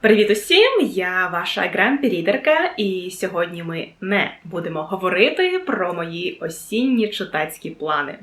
Привіт усім! Я ваша грампі-рідерка, і сьогодні ми не будемо говорити про мої осінні читацькі плани.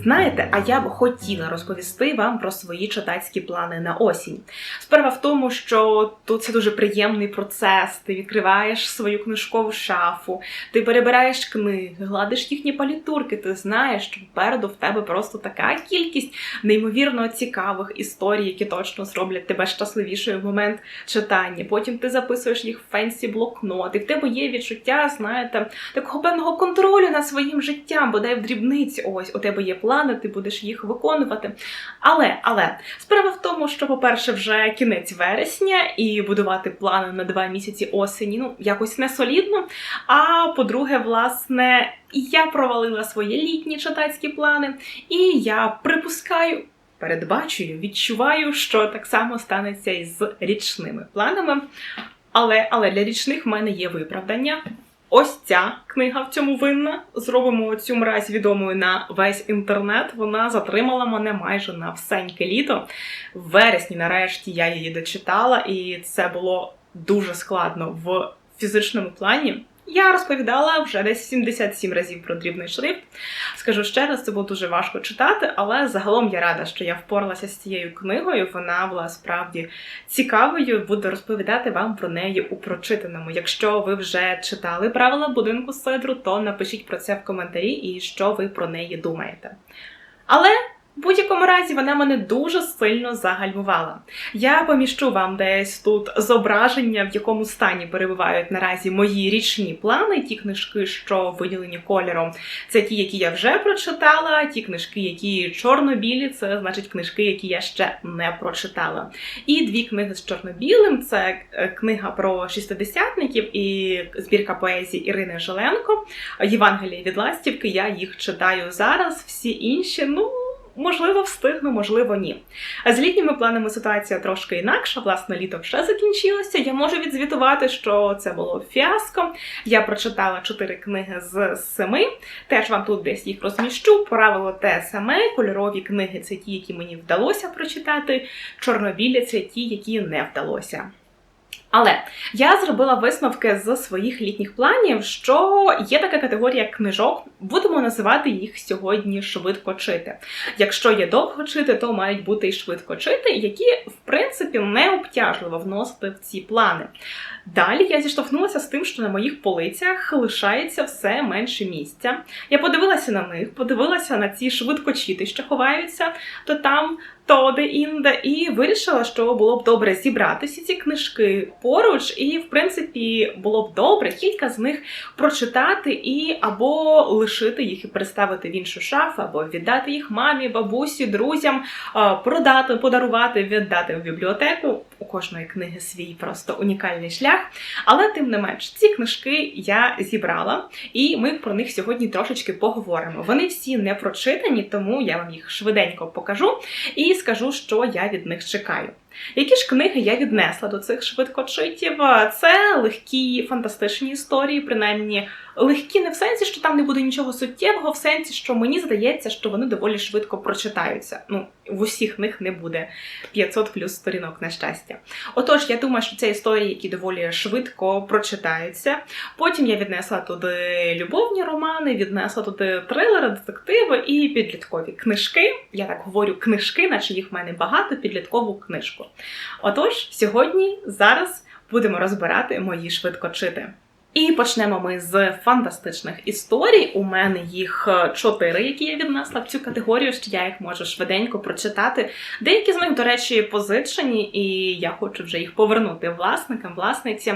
pues nada. Знаєте, а я б хотіла розповісти вам про свої читацькі плани на осінь. Справа в тому, що тут це дуже приємний процес. Ти відкриваєш свою книжкову шафу, ти перебираєш книги, гладиш їхні палітурки. Ти знаєш, що попереду в тебе просто така кількість неймовірно цікавих історій, які точно зроблять тебе щасливішою в момент читання. Потім ти записуєш їх в фенсі блокнот, і в тебе є відчуття, знаєте, такого певного контролю над своїм життям, бодай в дрібниці. Ось у тебе є плани, ти будеш їх виконувати. Але, але справа в тому, що, по-перше, вже кінець вересня, і будувати плани на два місяці осені ну якось не солідно. А по-друге, власне, я провалила свої літні читацькі плани, і я припускаю. Передбачую, відчуваю, що так само станеться і з річними планами. Але, але для річних в мене є виправдання. Ось ця книга в цьому винна. Зробимо цю мразь відомою на весь інтернет. Вона затримала мене майже на всеньке літо. В вересні, нарешті, я її дочитала, і це було дуже складно в фізичному плані. Я розповідала вже десь 77 разів про дрібний шрифт. Скажу ще раз, це було дуже важко читати, але загалом я рада, що я впоралася з цією книгою. Вона була справді цікавою. Буду розповідати вам про неї у прочитаному. Якщо ви вже читали правила будинку Сидру, то напишіть про це в коментарі і що ви про неї думаєте. Але в будь-якому разі вона мене дуже сильно загальмувала. Я поміщу вам десь тут зображення, в якому стані перебувають наразі мої річні плани, ті книжки, що виділені кольором. Це ті, які я вже прочитала, ті книжки, які чорно-білі, це значить книжки, які я ще не прочитала. І дві книги з чорно-білим це е, книга про шістидесятників і збірка поезії Ірини Жиленко. Євангелія від ластівки. Я їх читаю зараз. Всі інші, ну. Можливо, встигну, можливо, ні. А з літніми планами ситуація трошки інакша. Власне, літо вже закінчилося. Я можу відзвітувати, що це було фіаско. Я прочитала чотири книги з семи. Теж вам тут десь їх розміщу. Правило те саме. Кольорові книги це ті, які мені вдалося прочитати. Чорнобілі це ті, які не вдалося. Але я зробила висновки з своїх літніх планів, що є така категорія книжок, будемо називати їх сьогодні швидко чити. Якщо є довго чити, то мають бути і швидко чити, які, в принципі, не обтяжливо вносити в ці плани. Далі я зіштовхнулася з тим, що на моїх полицях лишається все менше місця. Я подивилася на них, подивилася на ці швидкочіти, що ховаються, то там, то де-інде, і вирішила, що було б добре зібрати всі ці книжки поруч, і, в принципі, було б добре кілька з них прочитати і або лишити їх і переставити в іншу шафу, або віддати їх мамі, бабусі, друзям, продати, подарувати, віддати в бібліотеку. У кожної книги свій просто унікальний шлях. Але тим не менш, ці книжки я зібрала, і ми про них сьогодні трошечки поговоримо. Вони всі не прочитані, тому я вам їх швиденько покажу і скажу, що я від них чекаю. Які ж книги я віднесла до цих швидкочитів? Це легкі фантастичні історії, принаймні легкі не в сенсі, що там не буде нічого суттєвого, в сенсі, що мені здається, що вони доволі швидко прочитаються. Ну, в усіх них не буде 500 плюс сторінок на щастя. Отож, я думаю, що це історії, які доволі швидко прочитаються. Потім я віднесла туди любовні романи, віднесла туди трилери, детективи і підліткові книжки. Я так говорю книжки, наче їх в мене багато, підліткову книжку. Отож, сьогодні, зараз будемо розбирати мої швидкочити. І почнемо ми з фантастичних історій. У мене їх е, чотири, які я віднесла в цю категорію, що я їх можу швиденько прочитати. Деякі з них, до речі, позичені, і я хочу вже їх повернути власникам, власниці.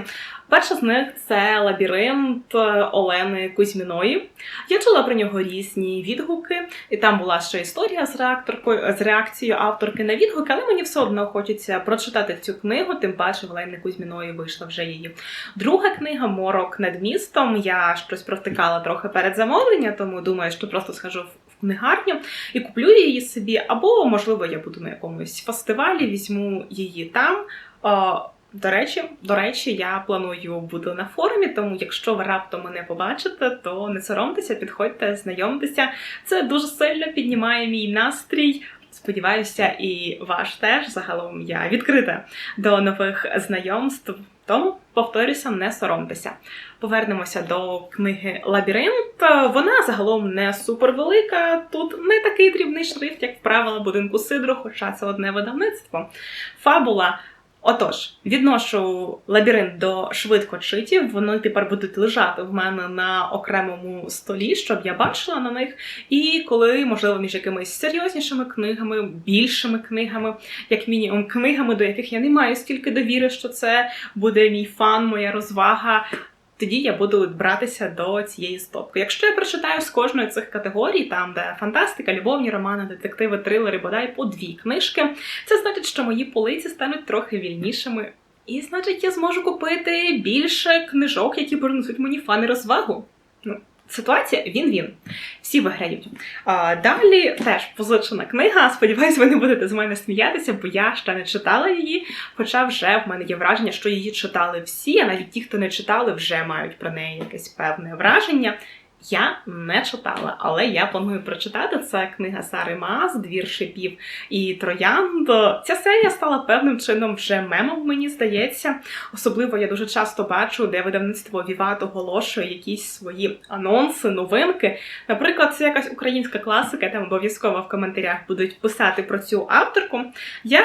Перша з них це лабіринт Олени Кузьміної. Я чула про нього різні відгуки, і там була ще історія з реакторкою з реакцією авторки на відгуки, але мені все одно хочеться прочитати цю книгу. Тим паче в Олени Кузьміної вийшла вже її друга книга Морок над містом. Я щось провтикала трохи перед замовленням, тому думаю, що просто схожу в книгарню і куплю її собі. Або, можливо, я буду на якомусь фестивалі, візьму її там. До речі, до речі, я планую бути на форумі, тому якщо ви раптом мене побачите, то не соромтеся, підходьте, знайомтеся. Це дуже сильно піднімає мій настрій. Сподіваюся, і ваш теж загалом я відкрита до нових знайомств. Тому повторюся, не соромтеся. Повернемося до книги Лабіринт. Вона загалом не супервелика. Тут не такий дрібний шрифт, як правила будинку Сидру, хоча це одне видавництво. Фабула Отож, відношу лабіринт до швидкочитів, вони тепер будуть лежати в мене на окремому столі, щоб я бачила на них. І коли, можливо, між якимись серйознішими книгами, більшими книгами, як мінімум, книгами, до яких я не маю стільки довіри, що це буде мій фан, моя розвага тоді я буду братися до цієї стопки. Якщо я прочитаю з кожної цих категорій, там де фантастика, любовні романи, детективи, трилери, бодай по дві книжки, це значить, що мої полиці стануть трохи вільнішими. І значить, я зможу купити більше книжок, які принесуть мені фани розвагу. Ну, Ситуація він-він. Всі виграють. Далі теж позичена книга. Сподіваюсь, ви не будете з мене сміятися, бо я ще не читала її. Хоча вже в мене є враження, що її читали всі, а навіть ті, хто не читали, вже мають про неї якесь певне враження. Я не читала, але я планую прочитати. Це книга Сари Маз, двір шипів і троянд. Ця серія стала певним чином вже мемом, мені здається. Особливо я дуже часто бачу, де видавництво Віват оголошує якісь свої анонси, новинки. Наприклад, це якась українська класика, там обов'язково в коментарях будуть писати про цю авторку. Я,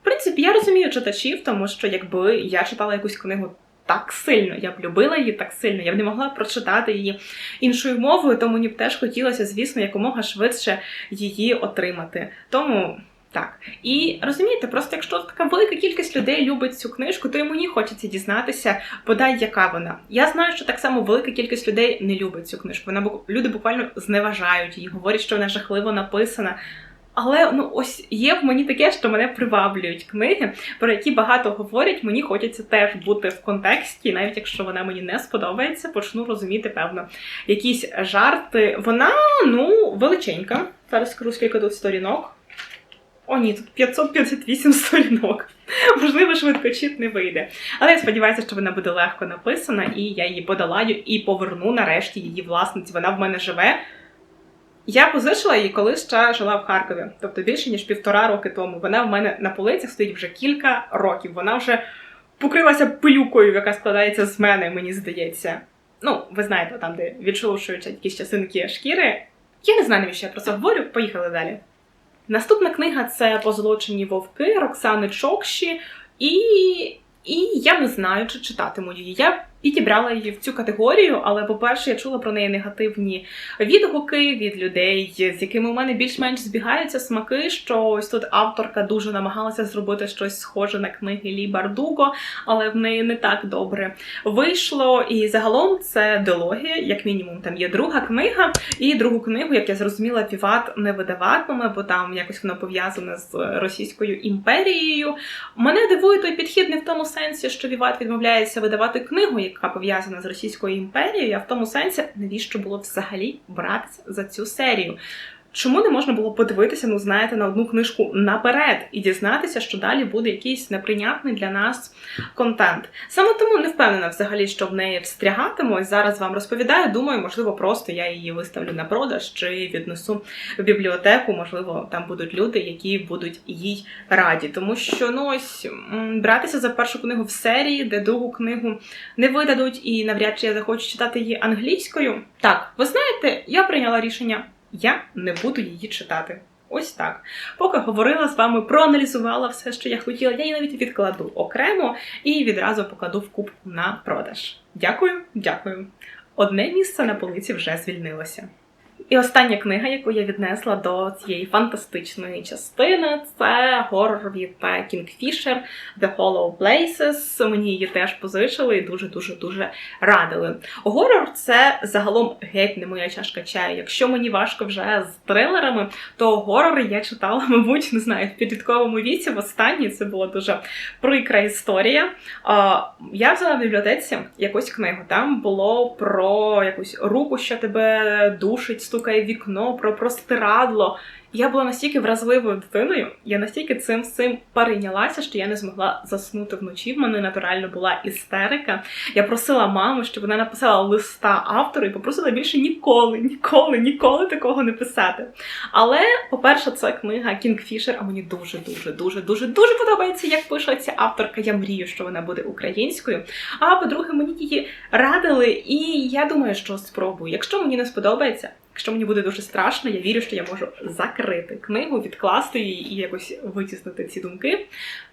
в принципі, я розумію читачів, тому що якби я читала якусь книгу так сильно. Я б любила її так сильно, я б не могла прочитати її іншою мовою, то мені б теж хотілося, звісно, якомога швидше її отримати. Тому. Так, і розумієте, просто якщо така велика кількість людей любить цю книжку, то й мені хочеться дізнатися, подай, яка вона. Я знаю, що так само велика кількість людей не любить цю книжку. Вона люди буквально зневажають її, говорять, що вона жахливо написана. Але ну ось є в мені таке, що мене приваблюють книги, про які багато говорять. Мені хочеться теж бути в контексті, навіть якщо вона мені не сподобається, почну розуміти, певно, якісь жарти. Вона ну величенька. Зараз скажу, скільки тут сторінок. О, ні, тут 558 сторінок. Можливо, швидкочіт не вийде. Але я сподіваюся, що вона буде легко написана, і я її подолаю і поверну нарешті її власниці. Вона в мене живе. Я позичила її, коли ще жила в Харкові, тобто більше ніж півтора роки тому. Вона в мене на полицях стоїть вже кілька років. Вона вже покрилася пилюкою, яка складається з мене, мені здається. Ну, ви знаєте, там, де відшелушуються якісь частинки шкіри. Я не знаю, навіщо я про це говорю. Поїхали далі. Наступна книга це Позолочені вовки Роксани Чокші. І і я не знаю, чи читатиму її. Я підібрала її в цю категорію, але, по-перше, я чула про неї негативні відгуки від людей, з якими у мене більш-менш збігаються смаки. Що ось тут авторка дуже намагалася зробити щось схоже на книги Лі Бардуго, але в неї не так добре вийшло. І загалом це дилогія, як мінімум, там є друга книга, і другу книгу, як я зрозуміла, Віват не видаватиме, бо там якось воно пов'язане з Російською імперією. Мене дивує той підхід не в тому сенсі, що Віват відмовляється видавати книгу яка пов'язана з Російською імперією, а в тому сенсі, навіщо було взагалі братися за цю серію. Чому не можна було подивитися, ну знаєте, на одну книжку наперед і дізнатися, що далі буде якийсь неприйнятний для нас контент? Саме тому не впевнена взагалі, що в неї встрягатиму. Зараз вам розповідаю. Думаю, можливо, просто я її виставлю на продаж чи віднесу в бібліотеку. Можливо, там будуть люди, які будуть їй раді. Тому що ну ось братися за першу книгу в серії, де другу книгу не видадуть, і навряд чи я захочу читати її англійською. Так, ви знаєте, я прийняла рішення я не буду її читати. Ось так. Поки говорила з вами, проаналізувала все, що я хотіла, я її навіть відкладу окремо і відразу покладу в кубку на продаж. Дякую, дякую. Одне місце на полиці вже звільнилося. І остання книга, яку я віднесла до цієї фантастичної частини, це горор від Kingfisher The Hollow Places. Мені її теж позичили і дуже-дуже дуже радили. Горор це загалом геть не моя чашка чаю. Якщо мені важко вже з трилерами, то горори я читала, мабуть, не знаю, в підлітковому віці. В останній це була дуже прикра історія. Я взяла в бібліотеці якусь книгу. Там було про якусь руку, що тебе душить, стукає вікно, про простирадло. Я була настільки вразливою дитиною, я настільки цим цим перейнялася, що я не змогла заснути вночі. В мене натурально була істерика. Я просила маму, щоб вона написала листа автору і попросила більше ніколи, ніколи, ніколи такого не писати. Але, по-перше, це книга Кінгфішер, а мені дуже, дуже, дуже, дуже, дуже подобається, як пише ця авторка. Я мрію, що вона буде українською. А по-друге, мені її радили, і я думаю, що спробую. Якщо мені не сподобається. Якщо мені буде дуже страшно, я вірю, що я можу закрити книгу, відкласти її і якось витіснити ці думки.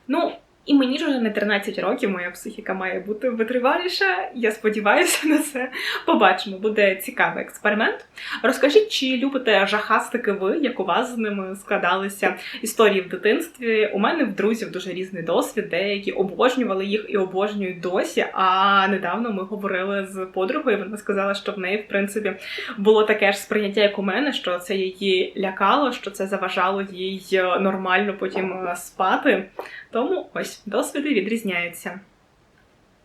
Ну, і мені ж вже не 13 років, моя психіка має бути витриваліша. Я сподіваюся на це. Побачимо, буде цікавий експеримент. Розкажіть, чи любите жахастики ви, як у вас з ними складалися історії в дитинстві? У мене в друзів дуже різний досвід, деякі обожнювали їх і обожнюють досі. А недавно ми говорили з подругою. Вона сказала, що в неї, в принципі, було таке ж сприйняття, як у мене, що це її лякало, що це заважало їй нормально потім спати. Тому ось досвіди відрізняються.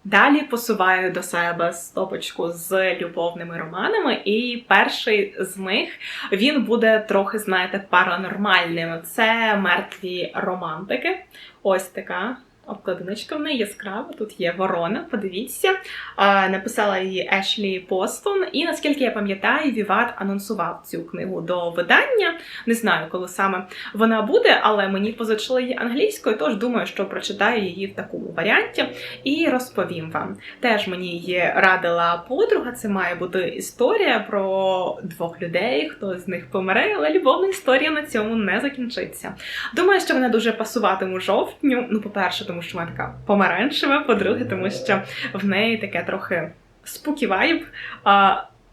Далі посуваю до себе стопочку з любовними романами, і перший з них він буде трохи, знаєте, паранормальним. Це мертві романтики. Ось така Обкладиночка в неї яскрава, тут є ворона, подивіться. Написала її Ешлі Постон. І наскільки я пам'ятаю, Віват анонсував цю книгу до видання. Не знаю, коли саме вона буде, але мені позичили її англійською, тож думаю, що прочитаю її в такому варіанті і розповім вам. Теж мені її радила подруга. Це має бути історія про двох людей, хто з них помре, але любовна історія на цьому не закінчиться. Думаю, що вона дуже пасуватиме жовтню. Ну, по-перше, тому що вона така помаранчева, по-друге, тому що в неї таке трохи спукі вайб.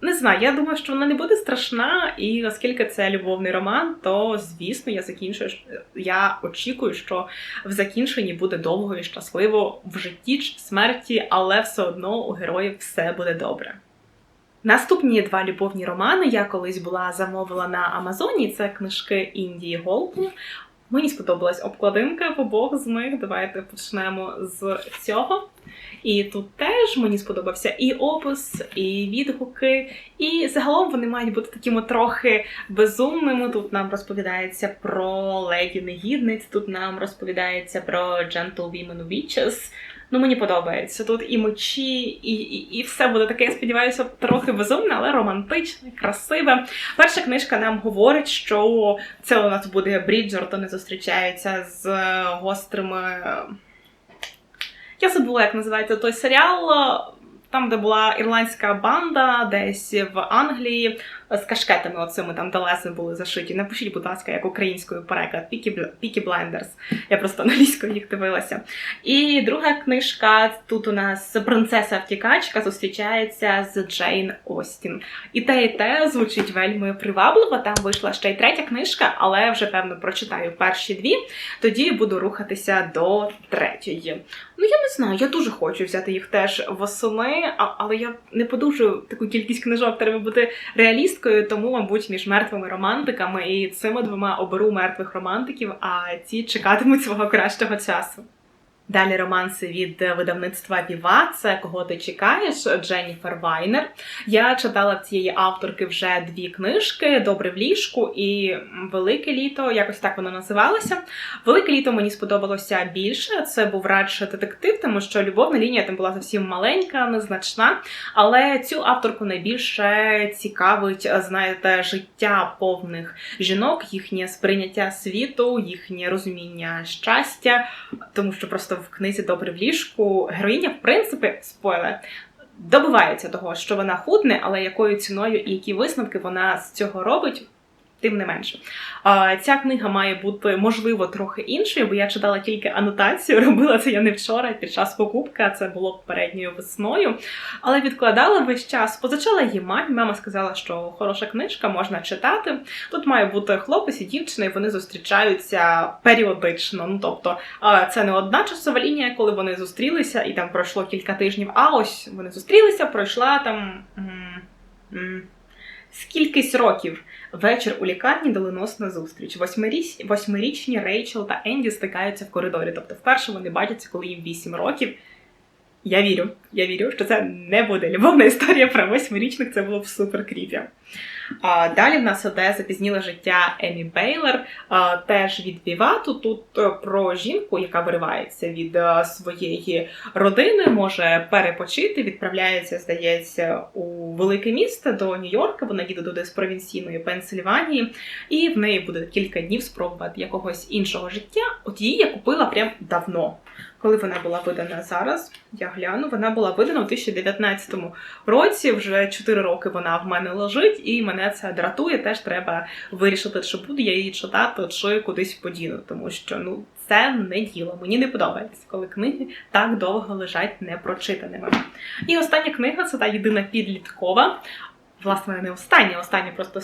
Не знаю, я думаю, що вона не буде страшна, і оскільки це любовний роман, то звісно я закінчую. Я очікую, що в закінченні буде довго і щасливо в житті чи смерті, але все одно у героїв все буде добре. Наступні два любовні романи я колись була замовила на Амазоні. Це книжки Індії Голку. Мені сподобалась обкладинка в обох з них. Давайте почнемо з цього. І тут теж мені сподобався і опис, і відгуки, і загалом вони мають бути такими трохи безумними. Тут нам розповідається про леді негідниць, тут нам розповідається про Gentle Women Witches, Ну, мені подобається. Тут і мечі, і і, і все буде таке, я сподіваюся, трохи безумне, але романтичне, красиве. Перша книжка нам говорить, що це у нас буде Бріджертони зустрічаються з гострими. Я забула, як називається той серіал. Там, де була ірландська банда, десь в Англії з кашкетами, оцими там далеси були зашиті. Напишіть, будь ласка, як українською переклад Peaky Blinders. Я просто англійською їх дивилася. І друга книжка тут у нас принцеса-втікачка зустрічається з Джейн Остін. І те, і те звучить вельми привабливо. Там вийшла ще й третя книжка, але вже певно прочитаю перші дві. Тоді буду рухатися до третьої. Ну я не знаю, я дуже хочу взяти їх теж восени, але я не подужу таку кількість книжок, треба бути реаліст артисткою, тому, мабуть, між мертвими романтиками і цими двома оберу мертвих романтиків, а ці чекатимуть свого кращого часу. Далі романси від видавництва Віва. Це кого ти чекаєш, Дженніфер Вайнер. Я читала в цієї авторки вже дві книжки: Добре в ліжку і Велике літо. Якось так воно називалося. Велике літо мені сподобалося більше. Це був радше детектив, тому що любовна лінія там була зовсім маленька, незначна. Але цю авторку найбільше цікавить, знаєте, життя повних жінок, їхнє сприйняття світу, їхнє розуміння щастя, тому що просто в книзі Добре в ліжку героїня, в принципі, спойлер, добивається того, що вона худне, але якою ціною і які висновки вона з цього робить. Тим не менше, ця книга має бути можливо трохи іншою, бо я читала тільки анотацію. Робила це я не вчора під час покупки, а це було попередньою весною. Але відкладала весь час, позичала її мамі. Мама сказала, що хороша книжка можна читати. Тут має бути хлопець і дівчина, і вони зустрічаються періодично. Ну тобто, це не одна часова лінія, коли вони зустрілися, і там пройшло кілька тижнів. А ось вони зустрілися, пройшла там. Скількись років вечір у лікарні доленосна зустріч. Восьмиріч... Восьмирічні Рейчел та Енді стикаються в коридорі. Тобто, вперше вони бачаться, коли їм 8 років. Я вірю, я вірю, що це не буде любовна історія про восьмирічних, це було б супер кріпі. Далі в нас іде запізніле життя Емі Бейлер, теж від Вівату. Тут е, про жінку, яка виривається від е, своєї родини, може перепочити, відправляється, здається, у велике місто до Нью-Йорка. Вона їде туди з провінційної Пенсильванії, і в неї буде кілька днів спробувати якогось іншого життя. От її я купила прям давно. Коли вона була видана зараз, я гляну, вона була видана у 2019 році. Вже 4 роки вона в мене лежить, і мене це дратує. Теж треба вирішити, чи буду я її читати, чи кудись подіну, тому що ну це не діло. Мені не подобається, коли книги так довго лежать непрочитаними. І остання книга це та єдина підліткова. Власне, не остання, остання просто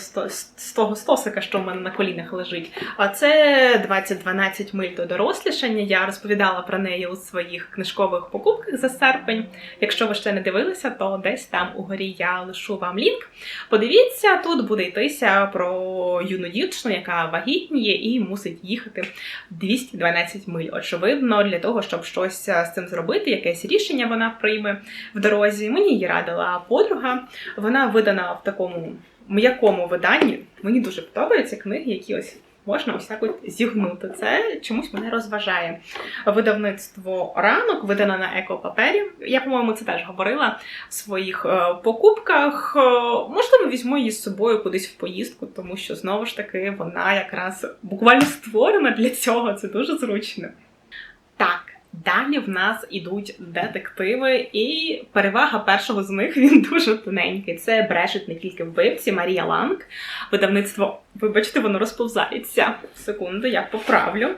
з того стосика, що в мене на колінах лежить. А це 2012 миль до дорослішання. Я розповідала про неї у своїх книжкових покупках за серпень. Якщо ви ще не дивилися, то десь там угорі я лишу вам лінк. Подивіться, тут буде йтися про юну дівчину, яка вагітніє і мусить їхати 212 миль. Очевидно, для того, щоб щось е, з цим зробити, якесь рішення вона прийме в дорозі. Мені її радила подруга. Вона видана в такому м'якому виданні. Мені дуже подобаються книги, які ось. Можна ось так от зігнути. Це чомусь мене розважає. Видавництво ранок видано на екопапері. Я, по-моєму, це теж говорила в своїх е, покупках. Е, можливо, візьму її з собою кудись в поїздку, тому що знову ж таки вона якраз буквально створена для цього. Це дуже зручно. Так. Далі в нас ідуть детективи, і перевага першого з них він дуже тоненький. Це брешуть не тільки вбивці Марія Ланг. Видавництво, вибачте, воно розповзається. Секунду, я поправлю.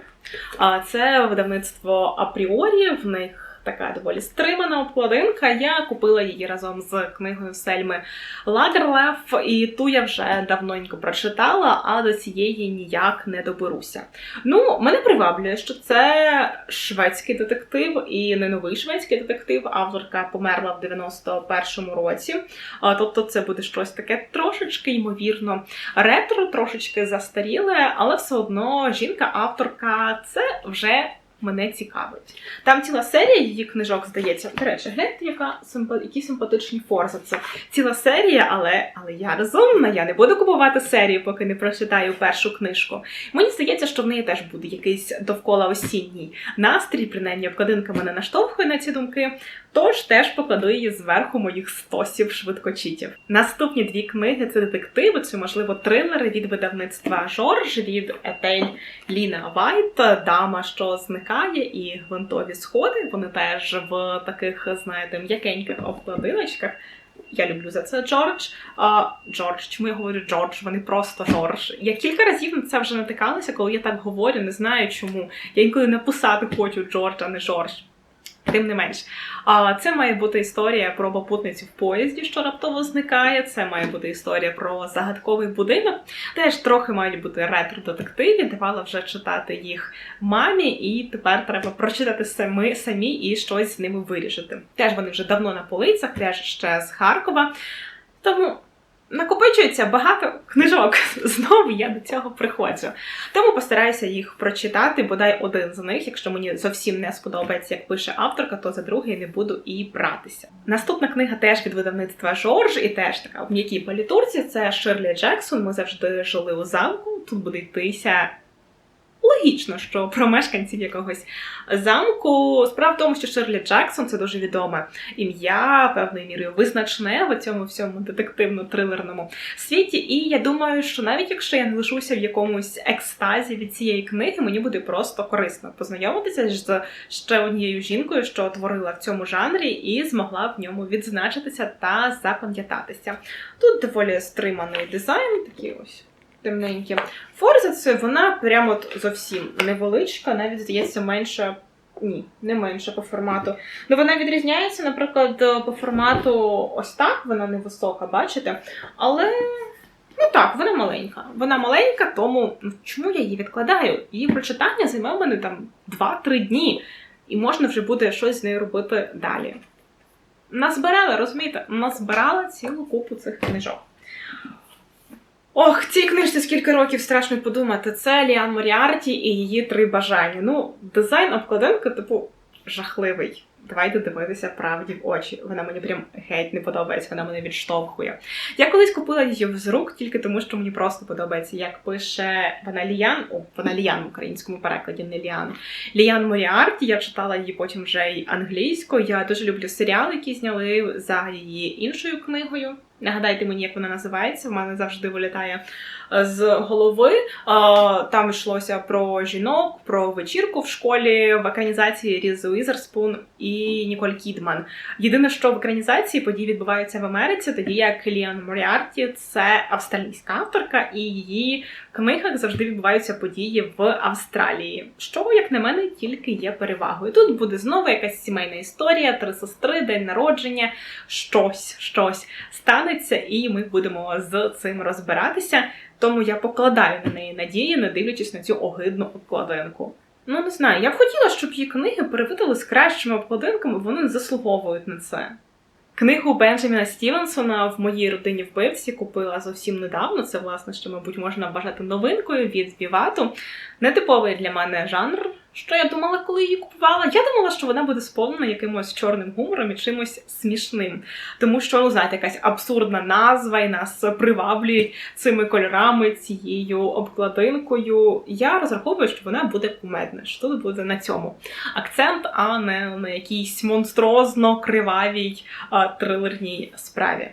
А це видавництво апріорі. В них така доволі стримана обкладинка. Я купила її разом з книгою Сельми Лагерлеф, і ту я вже давненько прочитала, а до цієї ніяк не доберуся. Ну, мене приваблює, що це шведський детектив і не новий шведський детектив. Авторка померла в 91-му році. Тобто, це буде щось таке трошечки ймовірно ретро, трошечки застаріле, але все одно жінка-авторка це вже. Мене цікавить. Там ціла серія її книжок, здається. До речі, гляньте, яка які симпатичні форзаці. Ціла серія, але, але я розумна, я не буду купувати серію, поки не прочитаю першу книжку. Мені здається, що в неї теж буде якийсь довкола осінній настрій, принаймні обкладинка мене наштовхує на ці думки. Тож теж покладу її зверху моїх стосів швидкочитів. Наступні дві книги це детективи, це можливо трилери від видавництва Жорж від Етель Ліна Вайт, дама, що зникає, і гвинтові сходи. Вони теж в таких, знаєте, м'якеньких обкладиночках. Я люблю за це Джордж. А, Джордж, чому я говорю Джордж? Вони просто Жорж. Я кілька разів на це вже натикалася, коли я так говорю, не знаю чому. Я інколи написати хочу Джордж, а не Жорж. Тим не менш, а це має бути історія про попутницю в поїзді, що раптово зникає. Це має бути історія про загадковий будинок. Теж трохи мають бути ретро-детективі. Давала вже читати їх мамі, і тепер треба прочитати самі, самі і щось з ними вирішити. Теж вони вже давно на полицях, теж ще з Харкова. Тому накопичується багато книжок. Знову я до цього приходжу. Тому постараюся їх прочитати, бодай один з них. Якщо мені зовсім не сподобається, як пише авторка, то за другий не буду і братися. Наступна книга теж від видавництва Жорж, і теж така в м'якій політурці. Це Ширлі Джексон. Ми завжди жили у замку. Тут буде йтися. Логічно, що про мешканців якогось замку. Справа в тому, що Ширлі Джексон це дуже відоме ім'я, певною мірою визначне в цьому всьому детективно-трилерному світі. І я думаю, що навіть якщо я не лишуся в якомусь екстазі від цієї книги, мені буде просто корисно познайомитися з ще однією жінкою, що творила в цьому жанрі, і змогла в ньому відзначитися та запам'ятатися. Тут доволі стриманий дизайн, такий ось темненькі. Форза це вона прямо от зовсім невеличка, навіть здається, менша. Ні, не менша по формату. Ну вона відрізняється, наприклад, по формату ось так, вона невисока, бачите? Але ну так, вона маленька. Вона маленька, тому ну, чому я її відкладаю? Її прочитання займе в мене там 2-3 дні, і можна вже буде щось з нею робити далі. Назбирала, розумієте, назбирала цілу купу цих книжок. Ох, цій книжці скільки років страшно подумати. Це Ліан Моріарті і її три бажання. Ну, дизайн обкладинки, типу, жахливий. Давайте дивитися правді в очі. Вона мені прям геть не подобається, вона мене відштовхує. Я колись купила її з рук тільки тому, що мені просто подобається, як пише вона Ліян, о, вона Ліян в українському перекладі, не Ліан. Ліян Моріарті, я читала її потім вже й англійською. Я дуже люблю серіал, який зняли за її іншою книгою. Нагадайте мені, як вона називається. В мене завжди вилітає е, з голови. Е, Там йшлося про жінок, про вечірку в школі в екранізації Різ Уізерспун і Ніколь Кідман. Єдине, що в екранізації події відбуваються в Америці, тоді як Ліан Моріарті це австралійська авторка, і її книгах завжди відбуваються події в Австралії. Що, як на мене, тільки є перевагою. Тут буде знову якась сімейна історія, три сестри, день народження, щось, щось станеться, і ми будемо з цим розбиратися. Тому я покладаю на неї надії, не дивлячись на цю огидну обкладинку. Ну, не знаю, я б хотіла, щоб її книги перевидали з кращими обкладинками, вони заслуговують на це. Книгу Бенджаміна Стівенсона в моїй родині вбивці купила зовсім недавно. Це, власне, що, мабуть, можна вважати новинкою від Вівату. Нетиповий для мене жанр. Що я думала, коли її купувала? Я думала, що вона буде сповнена якимось чорним гумором і чимось смішним. Тому що, ну, знаєте, якась абсурдна назва і нас приваблюють цими кольорами, цією обкладинкою. Я розраховую, що вона буде кумедна, що тут буде на цьому акцент, а не на якійсь монструозно кривавій трилерній справі.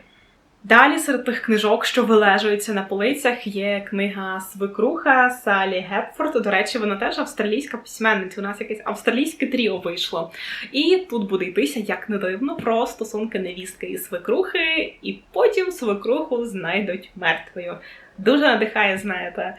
Далі серед тих книжок, що вилежуються на полицях, є книга Свекруха Салі Гепфорд. До речі, вона теж австралійська письменниця. У нас якесь австралійське тріо вийшло. І тут буде йтися, як не дивно, про стосунки невістки і свекрухи, і потім свекруху знайдуть мертвою. Дуже надихає, знаєте.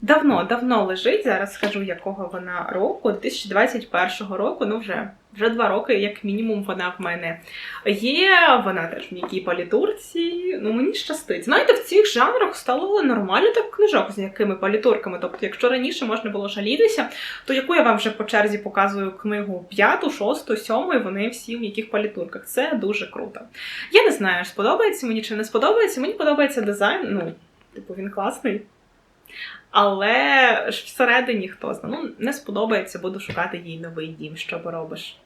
Давно, давно лежить. Зараз скажу, якого вона року, 2021 року, ну вже вже два роки, як мінімум, вона в мене є. Вона теж в м'якій палітурці. Ну мені щастить. Знаєте, в цих жанрах стало нормально так книжок з якими палітурками. Тобто, якщо раніше можна було жалітися, то яку я вам вже по черзі показую книгу п'яту, шосту, сьому, і вони всі в яких палітурках. Це дуже круто. Я не знаю, сподобається мені чи не сподобається. Мені подобається дизайн. Ну, типу, він класний. Але ж всередині хто знає, ну не сподобається, буду шукати їй новий дім, що поробиш.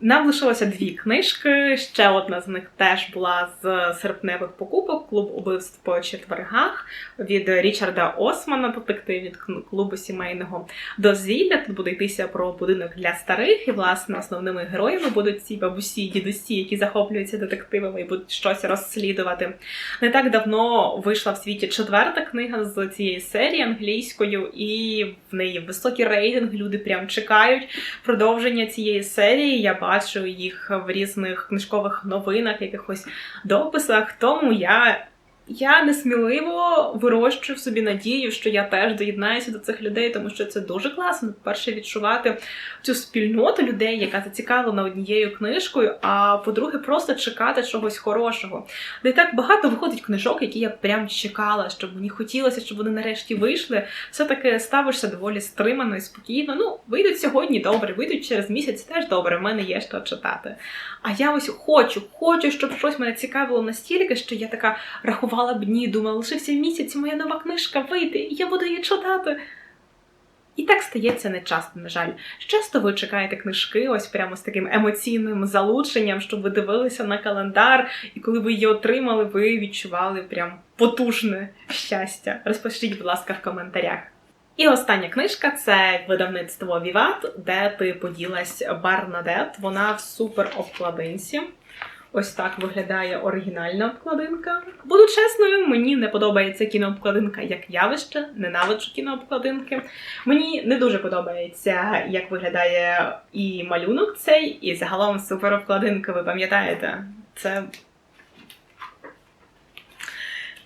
Нам лишилося дві книжки. Ще одна з них теж була з серпневих покупок клуб убивств по четвергах від Річарда Османа, детектив від клубу сімейного дозвілля. Тут буде йтися про будинок для старих, і власне основними героями будуть ці бабусі дідусі, які захоплюються детективами і будуть щось розслідувати. Не так давно вийшла в світі четверта книга з цієї серії англійською, і в неї високий рейтинг. Люди прям чекають продовження цієї серії. Я бачу їх в різних книжкових новинах, якихось дописах. Тому я. Я несміливо вирощую в собі надію, що я теж доєднаюся до цих людей, тому що це дуже класно. Перше відчувати цю спільноту людей, яка зацікавлена однією книжкою. А по-друге, просто чекати чогось хорошого. Де так багато виходить книжок, які я прям чекала, щоб мені хотілося, щоб вони нарешті вийшли. Все таки ставишся доволі стримано і спокійно. Ну, вийдуть сьогодні добре, вийдуть через місяць теж добре. в мене є що читати. А я ось хочу, хочу, щоб щось мене цікавило настільки, що я така рахувала б дні, думала, лишився місяць, моя нова книжка вийде, і я буду її читати. І так стається не часто, на жаль. Часто ви чекаєте книжки, ось прямо з таким емоційним залученням, щоб ви дивилися на календар, і коли ви її отримали, ви відчували прям потужне щастя. Розпишіть, будь ласка, в коментарях. І остання книжка це видавництво Віват, де ти поділась Барнадет. Вона в супер обкладинці. Ось так виглядає оригінальна обкладинка. Буду чесною, мені не подобається кінообкладинка як явище, ненавиджу кінообкладинки. Мені не дуже подобається, як виглядає і малюнок цей, і загалом суперобкладинка, ви пам'ятаєте? Це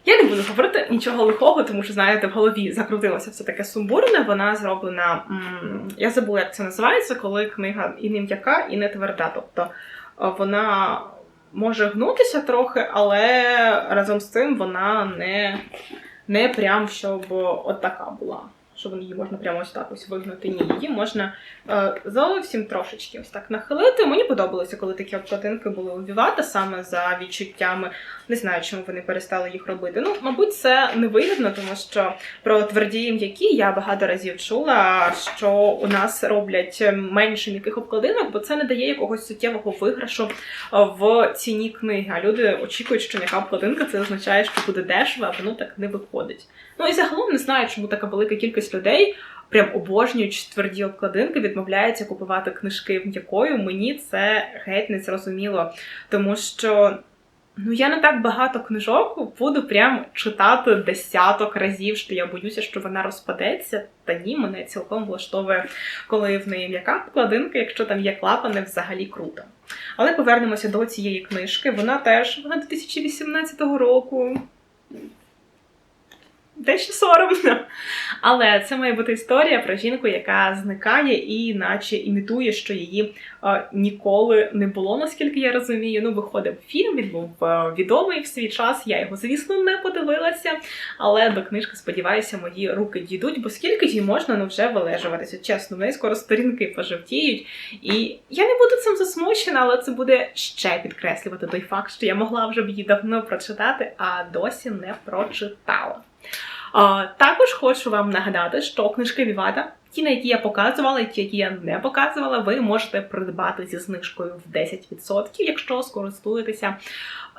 Я не буду говорити нічого лихого, тому що знаєте, в голові закрутилося все таке сумбурне. Вона зроблена. Я забула, як це називається, коли книга і не м'яка, і не тверда. Тобто е, вона може гнутися трохи, але разом з цим вона не, не прям щоб от така була. Щоб її можна прямо ось так ось вигнути. Ні, її можна е, зовсім трошечки ось так нахилити. Мені подобалося, коли такі обкладинки були у Вівата саме за відчуттями. Не знаю, чому вони перестали їх робити. Ну, мабуть, це невигідно, тому що про тверді м'які я багато разів чула, що у нас роблять менше м'яких обкладинок, бо це не дає якогось суттєвого виграшу е, в ціні книги. А люди очікують, що м'яка обкладинка це означає, що буде дешево, а воно так не виходить. Ну і загалом не знаю, чому така велика кількість людей. Прям обожнюють тверді обкладинки, відмовляються купувати книжки м'якою. Мені це геть не зрозуміло, тому що ну я не так багато книжок буду прям читати десяток разів, що я боюся, що вона розпадеться. Та ні, мене цілком влаштовує, коли в неї м'яка обкладинка, якщо там є клапани, взагалі круто. Але повернемося до цієї книжки. Вона теж вона 2018 року. Дещо соромно. Але це має бути історія про жінку, яка зникає і наче імітує, що її е, ніколи не було, наскільки я розумію. Ну, виходив фільм, він був е, відомий в свій час. Я його, звісно, не подивилася. Але до книжки, сподіваюся, мої руки дійдуть, бо скільки їй можна ну, вже вилежуватися. Чесно, в неї скоро сторінки пожовтіють. І я не буду цим засмучена, але це буде ще підкреслювати той факт, що я могла вже б її давно прочитати, а досі не прочитала. Також хочу вам нагадати, що книжки Вівата, ті, на які я показувала, і ті, які я не показувала, ви можете придбати зі знижкою в 10%, якщо скористуєтеся,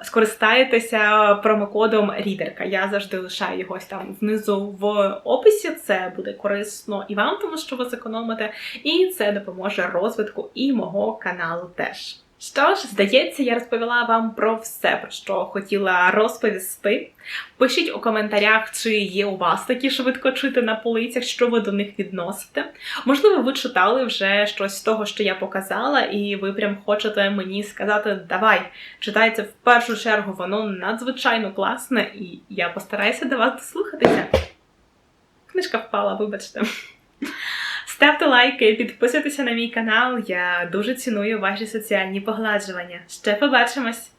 скористаєтеся промокодом Рідерка. Я завжди лишаю його там внизу в описі. Це буде корисно і вам, тому що ви зекономите, і це допоможе розвитку і мого каналу теж. Що ж, здається, я розповіла вам про все, про що хотіла розповісти. Пишіть у коментарях, чи є у вас такі швидкочити на полицях, що ви до них відносите. Можливо, ви читали вже щось з того, що я показала, і ви прям хочете мені сказати, давай, читайте в першу чергу, воно надзвичайно класне, і я постараюся до вас дослухатися. Книжка впала, вибачте. Ставте лайки, підписуйтеся на мій канал. Я дуже ціную ваші соціальні погладжування. Ще побачимось!